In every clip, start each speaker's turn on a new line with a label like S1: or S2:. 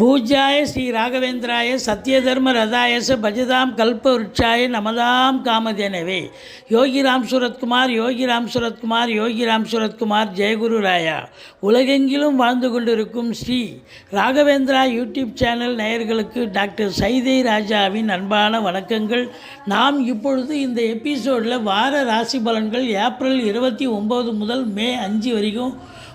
S1: பூஜாய ஸ்ரீ ராகவேந்திராய சத்யதர்ம ரதாயச பஜதாம் கல்ப விருட்சாய நமதாம் காமதேனவே. யோகிராம் சுரத்குமார் யோகிராம் சுரத்குமார் யோகிராம் சுரத்குமார் ஜெயகுரு ராயா. உலகெங்கிலும் வாழ்ந்து கொண்டிருக்கும் ஸ்ரீ ராகவேந்திரா யூடியூப் சேனல் நேயர்களுக்கு டாக்டர் சைதை ராஜாவின் அன்பான வணக்கங்கள். நாம் இப்பொழுது இந்த எபிசோடில் வார ராசி பலன்கள் ஏப்ரல் இருபத்தி ஒம்பது முதல் மே அஞ்சு வரைக்கும்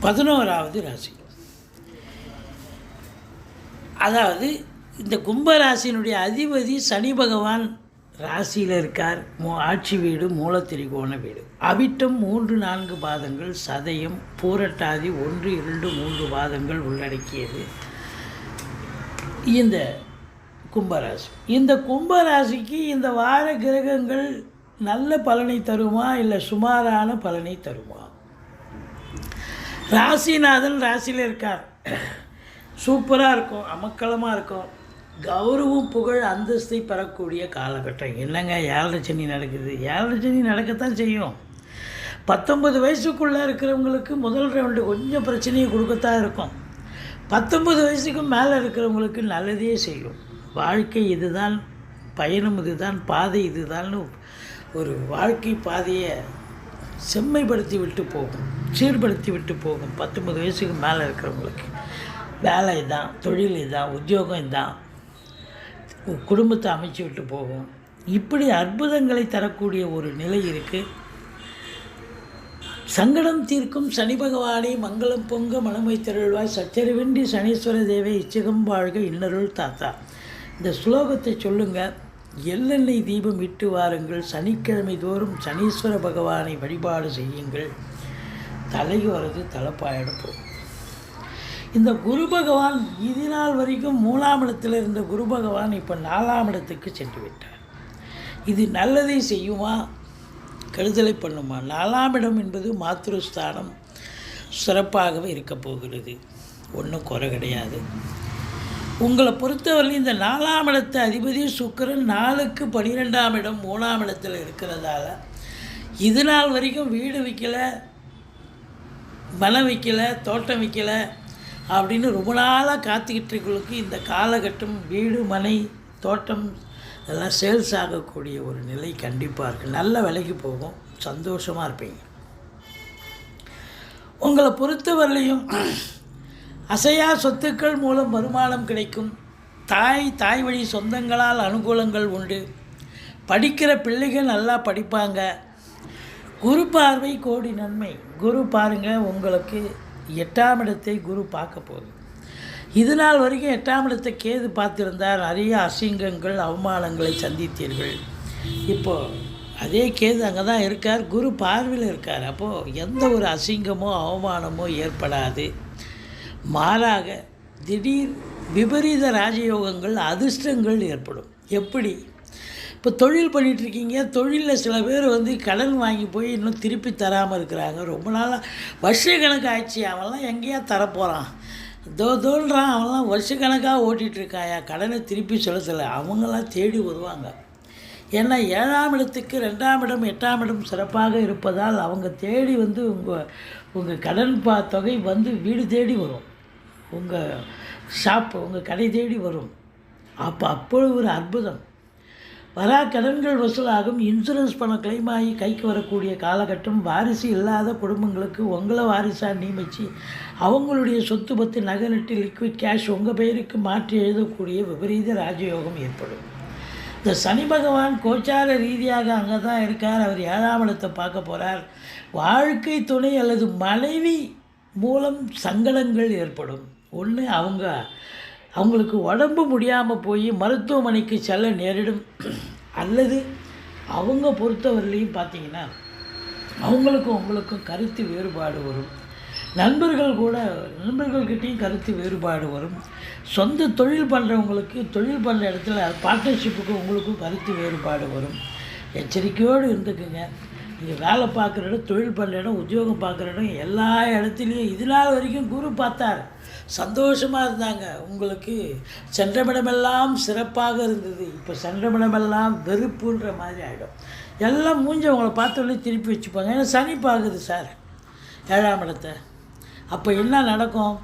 S1: பதினோராவது ராசி. அதாவது இந்த கும்பராசியினுடைய அதிபதி சனி பகவான் ராசியில் இருக்கார். மூ ஆட்சி வீடு மூலத்திரிகோண வீடு. அவிட்டம் மூன்று நான்கு பாதங்கள் சதயம் பூரட்டாதி ஒன்று இரண்டு மூன்று பாதங்கள் உள்ளடக்கியது. இந்த கும்பராசி. இந்த கும்பராசிக்கு இந்த வார கிரகங்கள் நல்ல பலனை தருமா இல்லை சுமாரான பலனை தருமா? ராசிநாதன் ராசியில் இருக்கார். சூப்பராக இருக்கும் அமக்கலமாக இருக்கும். கௌரவம் புகழ் அந்தஸ்தை பெறக்கூடிய காலகட்டம். என்னங்க ஏழரை சனி நடக்குது? ஏழரை சனி நடக்கத்தான் செய்யும். பத்தொன்பது வயசுக்குள்ளே இருக்கிறவங்களுக்கு முதல் ரவுண்டு கொஞ்சம் பிரச்சனையை கொடுக்கத்தான் இருக்கும். பத்தொன்பது வயசுக்கு மேலே இருக்கிறவங்களுக்கு நல்லதே செய்யும். வாழ்க்கை இதுதான் பயணம் இதுதான் பாதை இதுதான்னு ஒரு வாழ்க்கை பாதையை செம்மைப்படுத்தி விட்டு போகும். சீர்படுத்தி விட்டு போகும். பத்தொன்பது வயசுக்கு மேலே இருக்கிறவங்களுக்கு. வேலை இதான் தொழில் இதான் உத்தியோகம் இதான். குடும்பத்தை அமைச்சு விட்டு போகும். இப்படி அற்புதங்களை தரக்கூடிய ஒரு நிலை இருக்குது சங்கடம் தீர்க்கும் சனி பகவானை மங்களம் பொங்க மனமை திரழ்வாய் சச்சரிவின்றி சனீஸ்வர தேவை இச்சகம் வாழ்க இன்னருள் தாத்தா. இந்த ஸ்லோகத்தை சொல்லுங்கள் எள்ளெண்ணெய் தீபம் இட்டு வாருங்கள். சனிக்கிழமை தோறும் சனீஸ்வர பகவானை வழிபாடு செய்யுங்கள். தலைக்கு வர்றது தலைப்பாயிட இந்த குரு பகவான் இது நாள் வரைக்கும் மூணாம் இடத்தில் இருந்த குரு பகவான் இப்போ நாலாம் இடத்துக்கு சென்று விட்டார். இது நல்லதை செய்யுமா? கெடுதலை பண்ணுமா? நாலாம் இடம் என்பது மாத்திருஸ்தானம் சிறப்பாகவே இருக்கப் போகிறது. ஒன்றும் குறை கிடையாது. உங்களை பொறுத்தவரையிலும் இந்த நாலாம் இடத்த அதிபதி சுக்கரன் நாலுக்கு பன்னிரெண்டாம் இடம் மூணாம் இடத்தில் இருக்கிறதால இது நாள் வரைக்கும் வீடு விற்கலை மனம் விற்கலை தோட்டம் விற்கலை அப்படின்னு ரொம்ப நாளாக காத்துக்கிட்டு இந்த காலகட்டம் வீடு மனை தோட்டம் இதெல்லாம் சேல்ஸ் ஆகக்கூடிய ஒரு நிலை கண்டிப்பாக இருக்குது நல்ல விலைக்கு போகும். சந்தோஷமாக இருப்பீங்க. உங்களை பொறுத்தவரையிலையும் அசையா சொத்துக்கள் மூலம் வருமானம் கிடைக்கும். தாய் தாய் வழி சொந்தங்களால் அனுகூலங்கள் உண்டு. படிக்கிற பிள்ளைகள் நல்லா படிப்பாங்க. குரு பார்வை கோடி நன்மை. குரு பாருங்கள் உங்களுக்கு எட்டாம் இடத்தை குரு பார்க்க போகுது. இது நாள் வரைக்கும் எட்டாம் இடத்தை கேது பார்த்துருந்தால் நிறைய அசிங்கங்கள் அவமானங்களை சந்தித்தீர்கள். இப்போது அதே கேது அங்கே தான் இருக்கார். குரு பார்வையில் இருக்கார். அப்போது எந்த ஒரு அசிங்கமோ அவமானமோ ஏற்படாது. மாறாக திடீர் விபரீத ராஜயோகங்கள் அதிர்ஷ்டங்கள் ஏற்படும். எப்படி? இப்போ தொழில் பண்ணிகிட்ருக்கீங்க தொழிலில் சில பேர் வந்து கடன் வாங்கி போய் இன்னும் திருப்பி தராமல் இருக்கிறாங்க. ரொம்ப நாளாக வருஷ கணக்கு ஆயிடுச்சு அவன்லாம் எங்கேயா தரப்போகிறான் தோ தோன்றான் அவன்லாம் வருஷக்கணக்காக ஓட்டிகிட்ருக்காயா கடனை திருப்பி செலுத்தலை. அவங்களாம் தேடி வருவாங்க. ஏன்னா ஏழாம் இடத்துக்கு ரெண்டாம் இடம் எட்டாம் இடம் சிறப்பாக இருப்பதால் அவங்க தேடி வந்து உங்கள் உங்கள் கடன் பா தொகை வந்து வீடு தேடி வரும். உங்கள் ஷாப்பு உங்கள் கடை தேடி வரும். அப்போ அப்பொழுது ஒரு அற்புதம். வரா கடன்கள் வசூலாகும். இன்சூரன்ஸ் பணம் கிளைம் ஆகி கைக்கு வரக்கூடிய காலகட்டம் வாரிசு இல்லாத குடும்பங்களுக்கு உங்களை வாரிசாக நியமித்து அவங்களுடைய சொத்து பத்து நகை நட்டு லிக்விட் கேஷ் உங்கள் பெயருக்கு மாற்றி எழுதக்கூடிய விபரீத ராஜயோகம் ஏற்படும். இந்த சனி பகவான் கோச்சார ரீதியாக அங்கே தான் இருக்கார். அவர் ஏழாம் இடத்தை பார்க்க போகிறார் வாழ்க்கை துணை அல்லது மனைவி மூலம் சங்கடங்கள் ஏற்படும். ஒன்று அவங்க அவங்களுக்கு உடம்பு முடியாமல் போய் மருத்துவமனைக்கு செல்ல நேரிடும். அல்லது அவங்க பொறுத்தவரையிலையும் பார்த்தீங்கன்னா அவங்களுக்கும் உங்களுக்கும் கருத்து வேறுபாடு வரும். நண்பர்கள் கூட நண்பர்கள்கிட்டையும் கருத்து வேறுபாடு வரும். சொந்த தொழில் பண்ணுறவங்களுக்கு தொழில் பண்ணுற இடத்துல பார்ட்னர்ஷிப்புக்கு உங்களுக்கும் கருத்து வேறுபாடு வரும். எச்சரிக்கையோடு இருந்துக்குங்க. நீங்கள் வேலை பார்க்குற இடம் தொழில் பண்ணுற இடம் உத்தியோகம் பார்க்குற இடம் எல்லா இடத்துலையும் இது நாள் வரைக்கும் குரு பார்த்தார். சந்தோஷமாக இருந்தாங்க. உங்களுக்கு சென்றமிடமெல்லாம் சிறப்பாக இருந்தது. இப்போ சென்றமிடமெல்லாம் வெறுப்புன்ற மாதிரி ஆகிடும் எல்லாம் மூஞ்சி அவங்கள பார்த்தோன்னே திருப்பி வச்சுப்பாங்க. ஏன்னா சனி பார்க்குது சார் ஏழாம் இடத்தை. அப்போ என்ன நடக்கும்?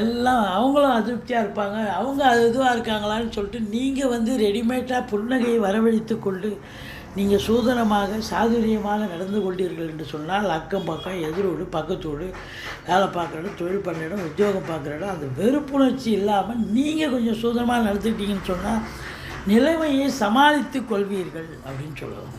S1: எல்லாம் அவங்களும் அதிருப்தியாக இருப்பாங்க. அவங்க அது இதுவாக இருக்காங்களான்னு சொல்லிட்டு நீங்கள் வந்து ரெடிமேடாக புன்னகையை வரவழைத்து கொண்டு நீங்கள் சூதனமாக சாதுரியமாக நடந்து கொண்டீர்கள் என்று சொன்னால் அக்கம் பக்கம் எதிரோடு பக்கத்தோடு வேலை பார்க்குற இடம் தொழில் பண்ணுற இடம் உத்தியோகம் பார்க்குற இடம் அந்த வெறுப்புணர்ச்சி இல்லாமல் நீங்கள் கொஞ்சம் சூதனமாக நடந்துக்கிட்டீங்கன்னு சொன்னால் நிலைமையை சமாளித்து கொள்வீர்கள் அப்படின்னு சொல்லுவோம்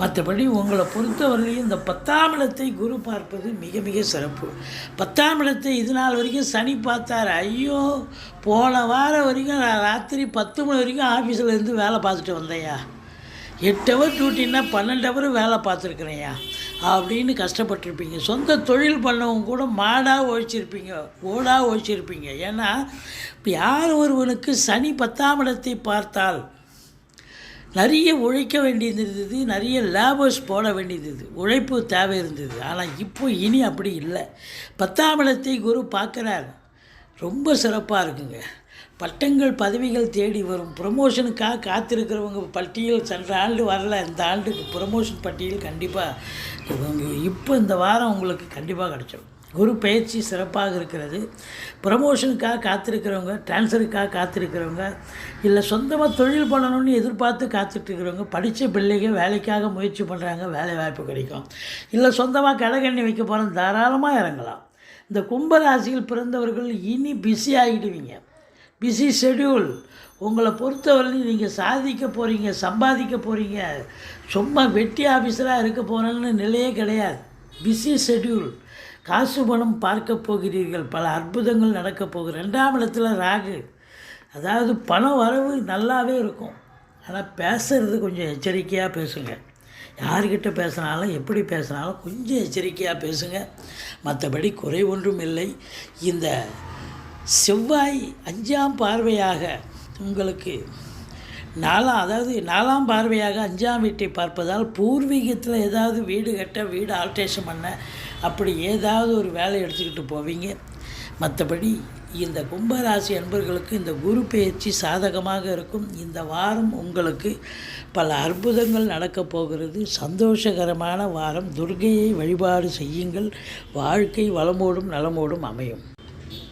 S1: மற்றபடி உங்களை பொறுத்தவரையிலையும் இந்த பத்தாம் இடத்தை குரு பார்ப்பது மிக மிக சிறப்பு. பத்தாம் இடத்தை இது நாள் வரைக்கும் சனி பார்த்தார். ஐயோ போன வாரம் வரைக்கும் நான் ராத்திரி பத்து மணி வரைக்கும் ஆஃபீஸில் இருந்து வேலை பார்த்துட்டு வந்தேயா எட்டு ஹவர் டியூட்டின்னா பன்னெண்டு ஹவர் வேலை பார்த்துருக்குறேயா அப்படின்னு கஷ்டப்பட்டிருப்பீங்க. சொந்த தொழில் பண்ணவங்க கூட மாடாக ஒழிச்சிருப்பீங்க ஓடாக ஒழிச்சிருப்பீங்க ஏன்னா இப்போ யார் ஒருவனுக்கு சனி பத்தாம் இடத்தை பார்த்தால் நிறைய உழைக்க வேண்டியது இருந்தது நிறைய லேபர்ஸ் போட வேண்டியது இருந்தது உழைப்பு தேவை இருந்தது. ஆனால் இப்போ இனி அப்படி இல்லை. பத்தாம் இடத்தை குரு பார்க்குறார். ரொம்ப சிறப்பாக இருக்குங்க. பட்டங்கள் பதவிகள் தேடி வரும். ப்ரொமோஷனுக்காக காத்திருக்கிறவங்க பட்டியல் சென்ற ஆண்டு வரல. இந்த ஆண்டுக்கு ப்ரொமோஷன் பட்டியல் கண்டிப்பாக இவங்க இப்போ இந்த வாரம் உங்களுக்கு கண்டிப்பாக கிடச்சிடும் குரு பயிற்சி சிறப்பாக இருக்கிறது. ப்ரமோஷனுக்காக காத்திருக்கிறவங்க ட்ரான்ஸ்ஃபருக்காக காத்திருக்கிறவங்க இல்லை சொந்தமாக தொழில் பண்ணணும்னு எதிர்பார்த்து காத்துட்ருக்கிறவங்க படித்த பிள்ளைங்க வேலைக்காக முயற்சி பண்ணுறாங்க வேலை வாய்ப்பு கிடைக்கும். இல்லை சொந்தமாக கடைகண்ணி வைக்க போகிறோம் தாராளமாக இறங்கலாம். இந்த கும்பராசியில் பிறந்தவர்கள் இனி பிஸி ஆகிடுவீங்க பிஸி ஷெட்யூல் உங்களை பொறுத்தவரையிலும் நீங்கள் சாதிக்க போகிறீங்க சம்பாதிக்க போகிறீங்க சும்மா வெட்டி ஆஃபீஸராக இருக்க போகிறேன்னு நிலையே கிடையாது. பிஸி ஷெட்யூல் காசு பணம் பார்க்க போகிறீர்கள். பல அற்புதங்கள் நடக்க போகுது. ரெண்டாம் இடத்துல ராகு. அதாவது பணம் வரவு நல்லாவே இருக்கும். ஆனால் பேசுகிறது கொஞ்சம் எச்சரிக்கையாக பேசுங்க. யார்கிட்ட பேசினாலும் எப்படி பேசினாலும் கொஞ்சம் எச்சரிக்கையாக பேசுங்க. மற்றபடி குறை ஒன்றும் இல்லை. இந்த செவ்வாய் அஞ்சாம் பார்வையாக உங்களுக்கு நாலாம் அதாவது நாலாம் பார்வையாக அஞ்சாம் வீட்டை பார்ப்பதால் பூர்வீகத்தில் ஏதாவது வீடு கட்ட வீடு ஆல்ட்ரேஷன் பண்ண அப்படி ஏதாவது ஒரு வேலை எடுத்துக்கிட்டு போவீங்க. மற்றபடி இந்த கும்பராசி அன்பர்களுக்கு இந்த குரு பயிற்சி சாதகமாக இருக்கும். இந்த வாரம் உங்களுக்கு பல அற்புதங்கள் நடக்கப் போகிறது. சந்தோஷகரமான வாரம். துர்கையை வழிபாடு செய்யுங்கள். வாழ்க்கை வளமோடும் நலமோடும் அமையும்.